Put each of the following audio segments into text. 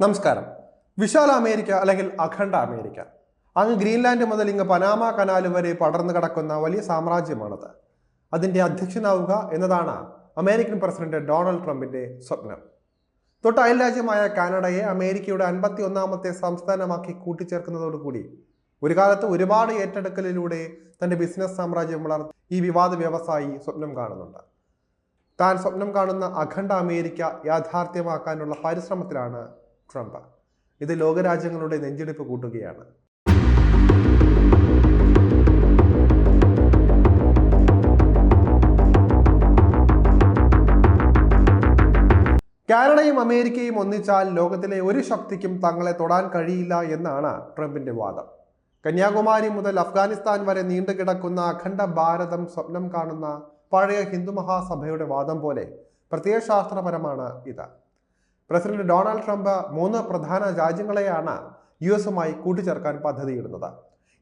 നമസ്കാരം. വിശാല അമേരിക്ക അല്ലെങ്കിൽ അഖണ്ഡ അമേരിക്ക. അങ്ങ് ഗ്രീൻലാൻഡ് മുതൽ ഇങ്ങ് പനാമ കനാല് വരെ പടർന്നു കിടക്കുന്ന വലിയ സാമ്രാജ്യമാണത്. അതിന്റെ അധ്യക്ഷനാവുക എന്നതാണ് അമേരിക്കൻ പ്രസിഡന്റ് ഡൊണാൾഡ് ട്രംപിന്റെ സ്വപ്നം. തൊട്ട് അയൽ രാജ്യമായ കാനഡയെ അമേരിക്കയുടെ അൻപത്തി ഒന്നാമത്തെ സംസ്ഥാനമാക്കി കൂട്ടിച്ചേർക്കുന്നതോടുകൂടി ഒരു കാലത്ത് ഒരുപാട് ഏറ്റെടുക്കലിലൂടെ തന്റെ ബിസിനസ് സാമ്രാജ്യം വളർത്തി ഈ വിവാദ വ്യവസായി സ്വപ്നം കാണുന്നുണ്ട്. താൻ സ്വപ്നം കാണുന്ന അഖണ്ഡ അമേരിക്ക യാഥാർത്ഥ്യമാക്കാനുള്ള പരിശ്രമത്തിലാണ് ട്രംപ്. ഇത് ലോകരാജ്യങ്ങളുടെ നെഞ്ചെടുപ്പ് കൂട്ടുകയാണ്. കാനഡയും അമേരിക്കയും ഒന്നിച്ചാൽ ലോകത്തിലെ ഒരു ശക്തിക്കും തങ്ങളെ തൊടാൻ കഴിയില്ല എന്നാണ് ട്രംപിന്റെ വാദം. കന്യാകുമാരി മുതൽ അഫ്ഗാനിസ്ഥാൻ വരെ നീണ്ടുകിടക്കുന്ന അഖണ്ഡ ഭാരതം സ്വപ്നം കാണുന്ന പഴയ ഹിന്ദു മഹാസഭയുടെ വാദം പോലെ പ്രത്യയശാസ്ത്രപരമാണ് ഇത്. പ്രസിഡന്റ് ഡൊണാൾഡ് ട്രംപ് മൂന്ന് പ്രധാന രാജ്യങ്ങളെയാണ് യു എസുമായി കൂട്ടിച്ചേർക്കാൻ പദ്ധതിയിടുന്നത്.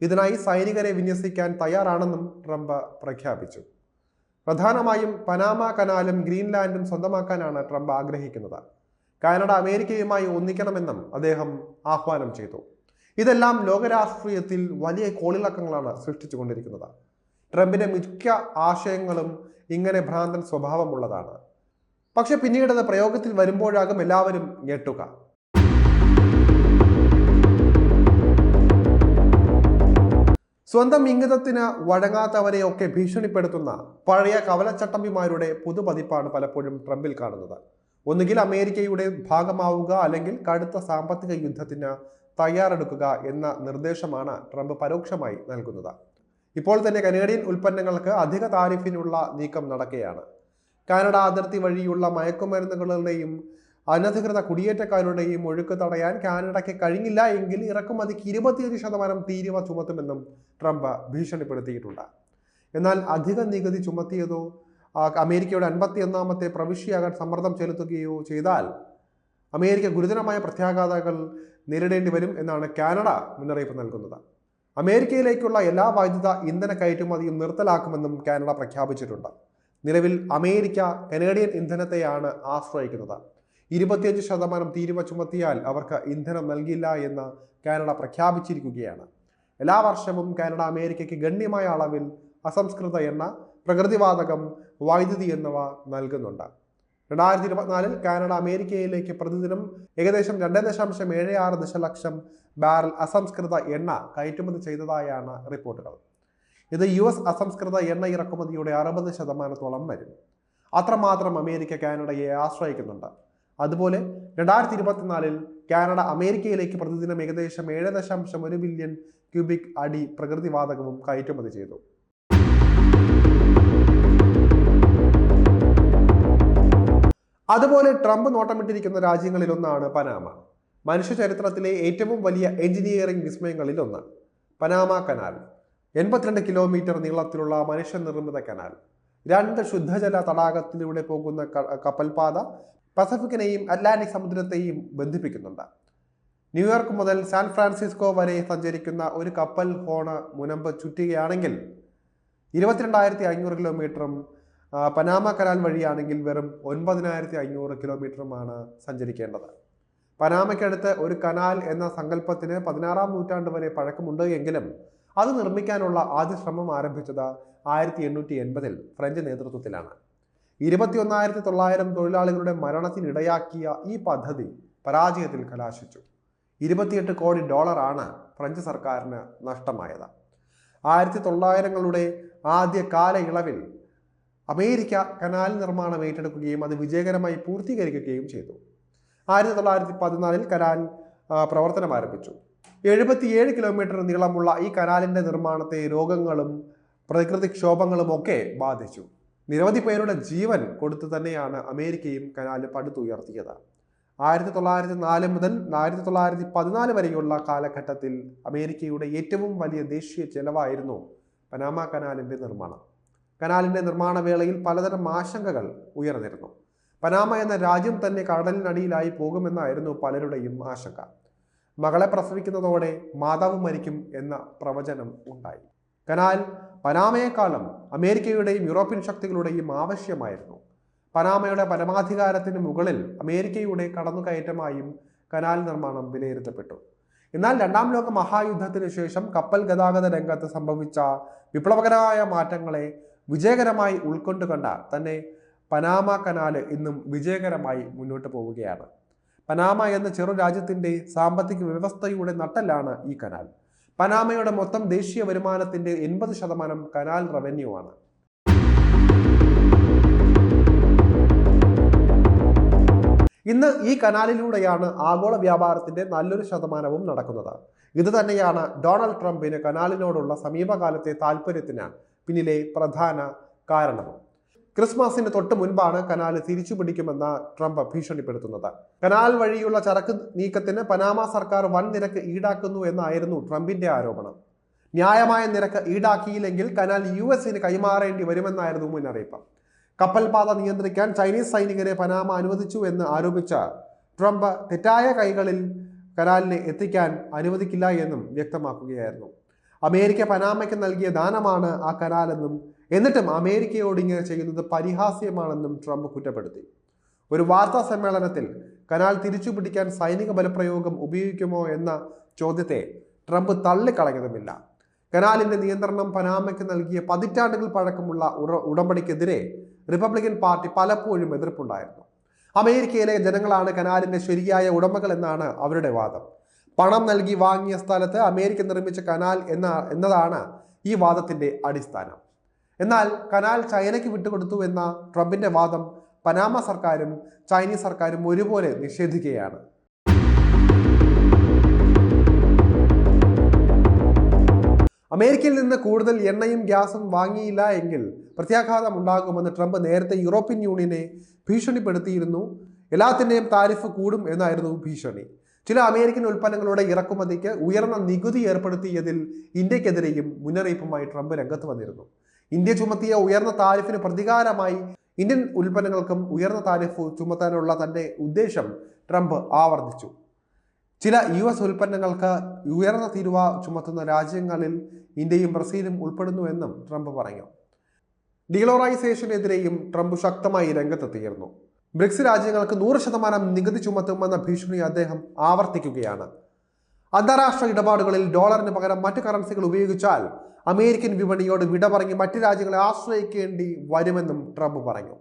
ഇതിനായി സൈനികരെ വിന്യസിക്കാൻ തയ്യാറാണെന്നും ട്രംപ് പ്രഖ്യാപിച്ചു. പ്രധാനമായും പനാമ കനാലും ഗ്രീൻലാൻഡും സ്വന്തമാക്കാനാണ് ട്രംപ് ആഗ്രഹിക്കുന്നത്. കാനഡ അമേരിക്കയുമായി ഒന്നിക്കണമെന്നും അദ്ദേഹം ആഹ്വാനം ചെയ്തു. ഇതെല്ലാം ലോകരാഷ്ട്രീയത്തിൽ വലിയ കോളിളക്കങ്ങളാണ് സൃഷ്ടിച്ചുകൊണ്ടിരിക്കുന്നത്. ട്രംപിന്റെ മിക്ക ആശയങ്ങളും ഇങ്ങനെ ഭ്രാന്തൻ സ്വഭാവമുള്ളതാണ്. പക്ഷെ പിന്നീട് അത് പ്രയോഗത്തിൽ വരുമ്പോഴാകും എല്ലാവരും ഞെട്ടുക. സ്വന്തം ഇംഗിതത്തിന് വഴങ്ങാത്തവരെയൊക്കെ ഭീഷണിപ്പെടുത്തുന്ന പഴയ കവലച്ചട്ടമ്പിമാരുടെ പുതുപതിപ്പാണ് പലപ്പോഴും ട്രംപിൽ കാണുന്നത്. ഒന്നുകിൽ അമേരിക്കയുടെ ഭാഗമാവുക അല്ലെങ്കിൽ കടുത്ത സാമ്പത്തിക യുദ്ധത്തിന് തയ്യാറെടുക്കുക എന്ന നിർദ്ദേശമാണ് ട്രംപ് പരോക്ഷമായി നൽകുന്നത്. ഇപ്പോൾ തന്നെ കനേഡിയൻ ഉൽപ്പന്നങ്ങൾക്ക് അധിക താരിഫിനുള്ള നീക്കം നടക്കുകയാണ്. കാനഡ അതിർത്തി വഴിയുള്ള മയക്കുമരുന്നുകളുടെയും അനധികൃത കുടിയേറ്റക്കാരുടെയും ഒഴുക്ക് തടയാൻ കാനഡയ്ക്ക് കഴിഞ്ഞില്ല എങ്കിൽ ഇറക്കുമതിക്ക് ഇരുപത്തിയഞ്ച് ശതമാനം തീരുവ ചുമത്തുമെന്നും ട്രംപ് ഭീഷണിപ്പെടുത്തിയിട്ടുണ്ട്. എന്നാൽ അധിക നികുതി ചുമത്തിയതോ അമേരിക്കയുടെ അൻപത്തി ഒന്നാമത്തെ പ്രവിശ്യയാകാൻ സമ്മർദ്ദം ചെലുത്തുകയോ ചെയ്താൽ അമേരിക്ക ഗുരുതരമായ പ്രത്യാഘാതങ്ങൾ നേരിടേണ്ടി വരും എന്നാണ് കാനഡ മുന്നറിയിപ്പ് നൽകുന്നത്. അമേരിക്കയിലേക്കുള്ള എല്ലാ വൈദ്യുത ഇന്ധന കയറ്റുമതിയും നിർത്തലാക്കുമെന്നും കാനഡ പ്രഖ്യാപിച്ചിട്ടുണ്ട്. നിലവിൽ അമേരിക്ക കനേഡിയൻ ഇന്ധനത്തെയാണ് ആശ്രയിക്കുന്നത്. ഇരുപത്തിയഞ്ച് ശതമാനം തീരുവ ചുമത്തിയാൽ അവർക്ക് ഇന്ധനം നൽകില്ല എന്ന് കാനഡ പ്രഖ്യാപിച്ചിരിക്കുകയാണ്. എല്ലാ വർഷവും കാനഡ അമേരിക്കയ്ക്ക് ഗണ്യമായ അളവിൽ അസംസ്കൃത എണ്ണ പ്രകൃതിവാതകം വൈദ്യുതി എന്നിവ നൽകുന്നുണ്ട്. രണ്ടായിരത്തി ഇരുപത്തിനാലിൽ കാനഡ അമേരിക്കയിലേക്ക് പ്രതിദിനം ഏകദേശം രണ്ട് ദശാംശം ഏഴ് ആറ് ദശലക്ഷം ബാരൽ അസംസ്കൃത എണ്ണ കയറ്റുമതി ചെയ്തതായാണ് റിപ്പോർട്ടുകൾ. ഇത് യു എസ് അസംസ്കൃത എണ്ണ ഇറക്കുമതിയുടെ അറുപത് ശതമാനത്തോളം വരും. അത്രമാത്രം അമേരിക്ക കാനഡയെ ആശ്രയിക്കുന്നുണ്ട്. അതുപോലെ രണ്ടായിരത്തി ഇരുപത്തിനാലിൽ കാനഡ അമേരിക്കയിലേക്ക് പ്രതിദിനം ഏകദേശം ഏഴ് ദശാംശം ഒരു ബില്യൺ ക്യൂബിക് അടി പ്രകൃതിവാതകവും കയറ്റുമതി ചെയ്തു. അതുപോലെ ട്രംപ് നോട്ടമിട്ടിരിക്കുന്ന രാജ്യങ്ങളിലൊന്നാണ് പനാമ. മനുഷ്യ ചരിത്രത്തിലെ ഏറ്റവും വലിയ എഞ്ചിനീയറിംഗ് വിസ്മയങ്ങളിൽ ഒന്ന്. Panama canal. എൺപത്തിരണ്ട് കിലോമീറ്റർ നീളത്തിലുള്ള മനുഷ്യനിർമ്മിത കനാൽ. രണ്ട് ശുദ്ധജല തടാകത്തിലൂടെ പോകുന്ന കപ്പൽപാത പസഫിക്കിനെയും അറ്റ്ലാന്റിക് സമുദ്രത്തെയും ബന്ധിപ്പിക്കുന്നുണ്ട്. ന്യൂയോർക്ക് മുതൽ സാൻ ഫ്രാൻസിസ്കോ വരെ സഞ്ചരിക്കുന്ന ഒരു കപ്പൽ ഹോണ് മുനമ്പ് ചുറ്റുകയാണെങ്കിൽ ഇരുപത്തിരണ്ടായിരത്തി അഞ്ഞൂറ് കിലോമീറ്ററും പനാമ കനാൽ വഴിയാണെങ്കിൽ വെറും ഒൻപതിനായിരത്തി അഞ്ഞൂറ് കിലോമീറ്ററുമാണ് സഞ്ചരിക്കേണ്ടത്. പനാമയ്ക്കടുത്ത് ഒരു കനാൽ എന്ന സങ്കല്പത്തിന് പതിനാറാം നൂറ്റാണ്ട് വരെ പഴക്കമുണ്ട് എങ്കിലും അത് നിർമ്മിക്കാനുള്ള ആദ്യ ശ്രമം ആരംഭിച്ചത് ആയിരത്തി എണ്ണൂറ്റി എൺപതിൽ ഫ്രഞ്ച് നേതൃത്വത്തിലാണ്. ഇരുപത്തിയൊന്നായിരത്തി തൊള്ളായിരം തൊഴിലാളികളുടെ മരണത്തിനിടയാക്കിയ ഈ പദ്ധതി പരാജയത്തിൽ കലാശിച്ചു. ഇരുപത്തിയെട്ട് കോടി ഡോളറാണ് ഫ്രഞ്ച് സർക്കാരിന് നഷ്ടമായത്. ആയിരത്തി തൊള്ളായിരങ്ങളുടെ ആദ്യ കാലയളവിൽ അമേരിക്ക കനാൽ നിർമ്മാണം ഏറ്റെടുക്കുകയും അത് വിജയകരമായി പൂർത്തീകരിക്കുകയും ചെയ്തു. ആയിരത്തി തൊള്ളായിരത്തി പതിനാലിൽ കനാൽ പ്രവർത്തനം ആരംഭിച്ചു. എഴുപത്തിയേഴ് കിലോമീറ്റർ നീളമുള്ള ഈ കനാലിന്റെ നിർമ്മാണത്തെ രോഗങ്ങളും പ്രകൃതിക്ഷോഭങ്ങളും ഒക്കെ ബാധിച്ചു. നിരവധി പേരുടെ ജീവൻ കൊടുത്തു തന്നെയാണ് അമേരിക്കയും കനാൽ പടുത്തുയർത്തിയത്. ആയിരത്തി തൊള്ളായിരത്തി നാല് മുതൽ ആയിരത്തി തൊള്ളായിരത്തി പതിനാല് വരെയുള്ള കാലഘട്ടത്തിൽ അമേരിക്കയുടെ ഏറ്റവും വലിയ ദേശീയ ചെലവായിരുന്നു പനാമ കനാലിന്റെ നിർമ്മാണം. കനാലിന്റെ നിർമ്മാണ വേളയിൽ പലതരം ആശങ്കകൾ ഉയർന്നിരുന്നു. പനാമ എന്ന രാജ്യം തന്നെ കടലിനടിയിലായി പോകുമെന്നായിരുന്നു പലരുടെയും ആശങ്ക. മകളെ പ്രസവിക്കുന്നതോടെ മാതാവ് മരിക്കും എന്ന പ്രവചനം ഉണ്ടായി. കനാൽ പനാമയെക്കാളും അമേരിക്കയുടെയും യൂറോപ്യൻ ശക്തികളുടെയും ആവശ്യമായിരുന്നു. പനാമയുടെ പരമാധികാരത്തിന് മുകളിൽ അമേരിക്കയുടെ കടന്നുകയറ്റമായും കനാൽ നിർമ്മാണം വിലയിരുത്തപ്പെട്ടു. എന്നാൽ രണ്ടാം ലോക മഹായുദ്ധത്തിന് ശേഷം കപ്പൽ ഗതാഗത രംഗത്ത് സംഭവിച്ച വിപ്ലവകരമായ മാറ്റങ്ങളെ വിജയകരമായി ഉൾക്കൊണ്ടുകണ്ട തന്നെ പനാമ കനാല് ഇന്നും വിജയകരമായി മുന്നോട്ട് പോവുകയാണ്. പനാമ എന്ന ചെറു രാജ്യത്തിന്റെ സാമ്പത്തിക വ്യവസ്ഥയുടെ നട്ടലാണ് ഈ കനാൽ. പനാമയുടെ മൊത്തം ദേശീയ വരുമാനത്തിന്റെ എൺപത് ശതമാനം കനാൽ റവന്യൂ ആണ്. ഇന്ന് ഈ കനാലിലൂടെയാണ് ആഗോള വ്യാപാരത്തിന്റെ നല്ലൊരു ശതമാനവും നടക്കുന്നത്. ഇത് തന്നെയാണ് ഡൊണാൾഡ് ട്രംപിന് കനാലിനോടുള്ള സമീപകാലത്തെ താല്പര്യത്തിന് പിന്നിലെ പ്രധാന കാരണവും. ക്രിസ്മസിന് തൊട്ട് മുൻപാണ് കനാൽ തിരിച്ചു പിടിക്കുമെന്ന് ട്രംപ് ഭീഷണിപ്പെടുത്തുന്നത്. കനാൽ വഴിയുള്ള ചരക്ക് നീക്കത്തിന് പനാമ സർക്കാർ വൻ നിരക്ക് ഈടാക്കുന്നു എന്നായിരുന്നു ട്രംപിന്റെ ആരോപണം. ന്യായമായ നിരക്ക് ഈടാക്കിയില്ലെങ്കിൽ കനാൽ യു എസിന് കൈമാറേണ്ടി വരുമെന്നായിരുന്നു മുന്നറിയിപ്പ്. കപ്പൽപാത നിയന്ത്രിക്കാൻ ചൈനീസ് സൈനികരെ പനാമ അനുവദിച്ചു എന്ന് ആരോപിച്ച ട്രംപ് തെറ്റായ കൈകളിൽ കനാലിനെ എത്തിക്കാൻ അനുവദിക്കില്ല എന്നും വ്യക്തമാക്കുകയായിരുന്നു. അമേരിക്ക പനാമയ്ക്ക് നൽകിയ ദാനമാണ് ആ കനാലെന്നും എന്നിട്ടും അമേരിക്കയോട് ഇങ്ങനെ ചെയ്യുന്നത് പരിഹാസ്യമാണെന്നും ട്രംപ് കുറ്റപ്പെടുത്തി. ഒരു വാർത്താ സമ്മേളനത്തിൽ കനാൽ തിരിച്ചു പിടിക്കാൻ സൈനിക ബലപ്രയോഗം ഉപയോഗിക്കുമോ എന്ന ചോദ്യത്തെ ട്രംപ് തള്ളിക്കളഞ്ഞതുമില്ല. കനാലിന്റെ നിയന്ത്രണം പനാമയ്ക്ക് നൽകിയ പതിറ്റാണ്ടുകൾ പഴക്കമുള്ള ഉടമ്പടിക്കെതിരെ റിപ്പബ്ലിക്കൻ പാർട്ടി പലപ്പോഴും എതിർപ്പുണ്ടായിരുന്നു. അമേരിക്കയിലെ ജനങ്ങളാണ് കനാലിന്റെ ശരിയായ ഉടമകൾ എന്നാണ് അവരുടെ വാദം. പണം നൽകി വാങ്ങിയ സ്ഥലത്ത് അമേരിക്ക നിർമ്മിച്ച കനാൽ എന്ന എന്നതാണ് ഈ വാദത്തിന്റെ അടിസ്ഥാനം. എന്നാൽ കനാൽ ചൈനയ്ക്ക് വിട്ടുകൊടുത്തു എന്ന ട്രംപിന്റെ വാദം പനാമ സർക്കാരും ചൈനീസ് സർക്കാരും ഒരുപോലെ നിഷേധിക്കുകയാണ്. അമേരിക്കയിൽ നിന്ന് കൂടുതൽ എണ്ണയും ഗ്യാസും വാങ്ങിയില്ല എങ്കിൽ പ്രത്യാഘാതം ഉണ്ടാകുമെന്ന് ട്രംപ് നേരത്തെ യൂറോപ്യൻ യൂണിയനെ ഭീഷണിപ്പെടുത്തിയിരുന്നു. എല്ലാത്തിന്റെയും താരിഫ് കൂടും എന്നായിരുന്നു ഭീഷണി. ചില അമേരിക്കൻ ഉൽപ്പന്നങ്ങളുടെ ഇറക്കുമതിക്ക് ഉയർന്ന നികുതി ഏർപ്പെടുത്തിയതിൽ ഇന്ത്യക്കെതിരെയും മുന്നറിയിപ്പുമായി ട്രംപ് രംഗത്ത് വന്നിരുന്നു. ഇന്ത്യ ചുമത്തിയ ഉയർന്ന താരിഫിന് പ്രതികാരമായി ഇന്ത്യൻ ഉൽപ്പന്നങ്ങൾക്കും ഉയർന്ന താരിഫ് ചുമത്താനുള്ള തന്റെ ഉദ്ദേശം ട്രംപ് ആവർത്തിച്ചു. ചില യു എസ് ഉൽപ്പന്നങ്ങൾക്ക് ഉയർന്ന തീരുവ ചുമത്തുന്ന രാജ്യങ്ങളിൽ ഇന്ത്യയും ബ്രസീലും ഉൾപ്പെടുന്നുവെന്നും ട്രംപ് പറഞ്ഞു. ഡീലോറൈസേഷനെതിരെയും ട്രംപ് ശക്തമായി രംഗത്തെത്തിയിരുന്നു. ബ്രിക്സ് രാജ്യങ്ങൾക്ക് നൂറ് ശതമാനം നികുതി ചുമത്തുമെന്ന ഭീഷണി അദ്ദേഹം ആവർത്തിക്കുകയാണ്. അന്താരാഷ്ട്ര ഇടപാടുകളിൽ ഡോളറിന് പകരം മറ്റു കറൻസികൾ ഉപയോഗിച്ചാൽ അമേരിക്കൻ വിപണിയോട് വിട പറഞ്ഞ് മറ്റു രാജ്യങ്ങളെ ആശ്രയിക്കേണ്ടി വരുമെന്നും ട്രംപ് പറഞ്ഞു.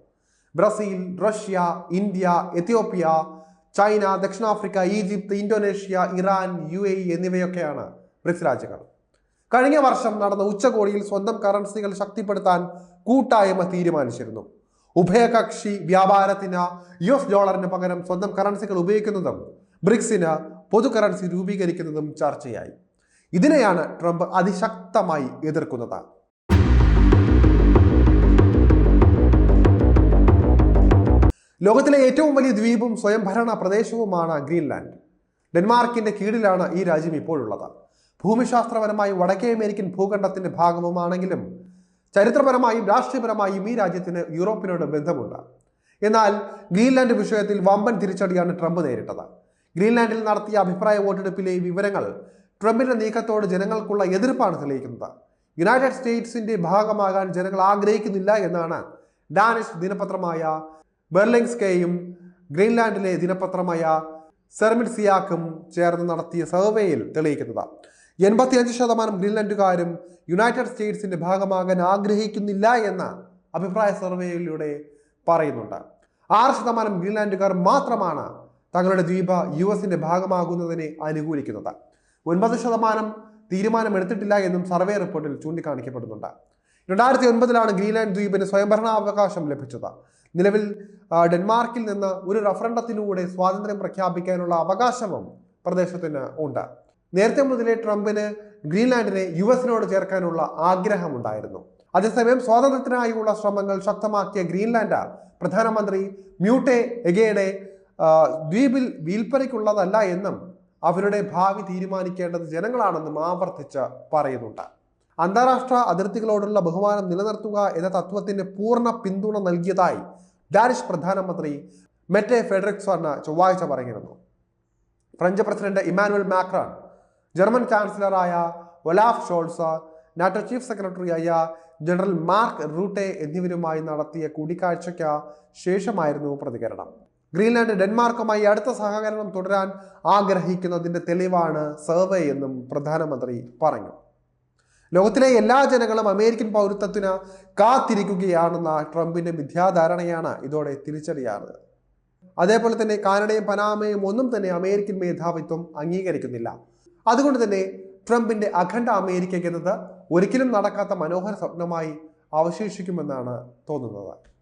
Brazil Russia India Ethiopia China ദക്ഷിണാഫ്രിക്ക Egypt Indonesia Iran U A എന്നിവയൊക്കെയാണ് ബ്രിക്സ് രാജ്യങ്ങൾ. കഴിഞ്ഞ വർഷം നടന്ന ഉച്ചകോടിയിൽ സ്വന്തം കറൻസികൾ ശക്തിപ്പെടുത്താൻ കൂട്ടായ്മ തീരുമാനിച്ചിരുന്നു. ഉഭയകക്ഷി വ്യാപാരത്തിന് യു എസ് ഡോളറിന് പകരം സ്വന്തം കറൻസികൾ ഉപയോഗിക്കുന്നതും ബ്രിക്സിന് പൊതു കറൻസി രൂപീകരിക്കുന്നതും ചർച്ചയായി. ഇതിനെയാണ് ട്രംപ് അതിശക്തമായി എതിർക്കുന്നത്. ലോകത്തിലെ ഏറ്റവും വലിയ ദ്വീപും സ്വയംഭരണ പ്രദേശവുമാണ് ഗ്രീൻലാൻഡ്. ഡെൻമാർക്കിന്റെ കീഴിലാണ് ഈ രാജ്യം ഇപ്പോഴുള്ളത്. ഭൂമിശാസ്ത്രപരമായി വടക്കേ അമേരിക്കൻ ഭൂഖണ്ഡത്തിന്റെ ഭാഗവുമാണെങ്കിലും ചരിത്രപരമായും രാഷ്ട്രീയപരമായും ഈ രാജ്യത്തിന് യൂറോപ്പിനോട് ബന്ധമുണ്ട്. എന്നാൽ ഗ്രീൻലാൻഡ് വിഷയത്തിൽ വമ്പൻ തിരിച്ചടിയാണ് ട്രംപ് നേരിട്ടത്. ഗ്രീൻലാൻഡിൽ നടത്തിയ അഭിപ്രായ വോട്ടെടുപ്പിലെ വിവരങ്ങൾ ട്രംപിന്റെ നീക്കത്തോട് ജനങ്ങൾക്കുള്ള എതിർപ്പാണ് തെളിയിക്കുന്നത്. യുണൈറ്റഡ് സ്റ്റേറ്റ്സിന്റെ ഭാഗമാകാൻ ജനങ്ങൾ ആഗ്രഹിക്കുന്നില്ല എന്നാണ് ഡാനിഷ് ദിനപത്രമായ ബെർലിങ്സ്കേയും ഗ്രീൻലാൻഡിലെ ദിനപത്രമായ സെർമിൻസിയാക്കും സിയാക്കും ചേർന്ന് നടത്തിയ സർവേയിൽ തെളിയിക്കുന്നത്. എൺപത്തിയഞ്ച് ശതമാനം ഗ്രീൻലാൻഡുകാരും യുണൈറ്റഡ് സ്റ്റേറ്റ്സിന്റെ ഭാഗമാകാൻ ആഗ്രഹിക്കുന്നില്ല എന്ന അഭിപ്രായ സർവേയിലൂടെ പറയുന്നുണ്ട്. ആറ് ശതമാനം ഗ്രീൻലാൻഡുകാർ മാത്രമാണ് തങ്ങളുടെ ദ്വീപ യു എസിന്റെ ഭാഗമാകുന്നതിനെ അനുകൂലിക്കുന്നത്. ഒൻപത് ശതമാനം തീരുമാനമെടുത്തിട്ടില്ല എന്നും സർവേ റിപ്പോർട്ടിൽ ചൂണ്ടിക്കാണിക്കപ്പെടുന്നുണ്ട്. രണ്ടായിരത്തി ഒൻപതിലാണ് ഗ്രീൻലാൻഡ് ദ്വീപിന് സ്വയംഭരണാവകാശം ലഭിച്ചത്. നിലവിൽ ഡെൻമാർക്കിൽ നിന്ന് ഒരു റഫറണ്ടത്തിലൂടെ സ്വാതന്ത്ര്യം പ്രഖ്യാപിക്കാനുള്ള അവകാശവും പ്രദേശത്തിന് ഉണ്ട്. നേരത്തെ മുതലേ ട്രംപിന് ഗ്രീൻലാൻഡിനെ യു എസിനോട് ചേർക്കാനുള്ള ആഗ്രഹമുണ്ടായിരുന്നു. അതേസമയം സ്വാതന്ത്ര്യത്തിനായുള്ള ശ്രമങ്ങൾ ശക്തമാക്കിയ ഗ്രീൻലാൻഡ് പ്രധാനമന്ത്രി മ്യൂട്ടെ എഗേയുടെ ദ്വീപിൽ വീൽപ്പനയ്ക്കുള്ളതല്ല എന്നും അവരുടെ ഭാവി തീരുമാനിക്കേണ്ടത് ജനങ്ങളാണെന്നും ആവർത്തിച്ച് പറയുന്നുണ്ട്. അന്താരാഷ്ട്ര അതിർത്തികളോടുള്ള ബഹുമാനം നിലനിർത്തുക എന്ന തത്വത്തിന് പൂർണ പിന്തുണ നൽകിയതായി ഡാനിഷ് പ്രധാനമന്ത്രി മെറ്റെ ഫെഡറിക്സൺ ചൊവ്വാഴ്ച പറഞ്ഞിരുന്നു French president Emmanuel Macron German ചാൻസലറായ Olaf Scholz NATO chief സെക്രട്ടറിയായ ജനറൽ മാർക്ക് റൂട്ടെ എന്നിവരുമായി നടത്തിയ കൂടിക്കാഴ്ചയ്ക്ക് ശേഷമായിരുന്നു പ്രതികരണം. ഗ്രീൻലാൻഡ് ഡെൻമാർക്കുമായി അടുത്ത സഹകരണം തുടരാൻ ആഗ്രഹിക്കുന്നതിന്റെ തെളിവാണ് സർവേ എന്നും പ്രധാനമന്ത്രി പറഞ്ഞു. ലോകത്തിലെ എല്ലാ ജനങ്ങളും അമേരിക്കൻ പൗരത്വത്തിന് കാത്തിരിക്കുകയാണെന്ന ട്രംപിന്റെ മിഥ്യാധാരണയാണ് ഇതോടെ തിരിച്ചടിയാറ് അതേപോലെ തന്നെ കാനഡയും പനാമയും ഒന്നും തന്നെ അമേരിക്കൻ മേധാവിത്വം അംഗീകരിക്കുന്നില്ല. അതുകൊണ്ട് തന്നെ ട്രംപിന്റെ അഖണ്ഡ അമേരിക്ക എന്നത് ഒരിക്കലും നടക്കാത്ത മനോഹര സ്വപ്നമായി അവശേഷിക്കുമെന്നാണ് തോന്നുന്നത്.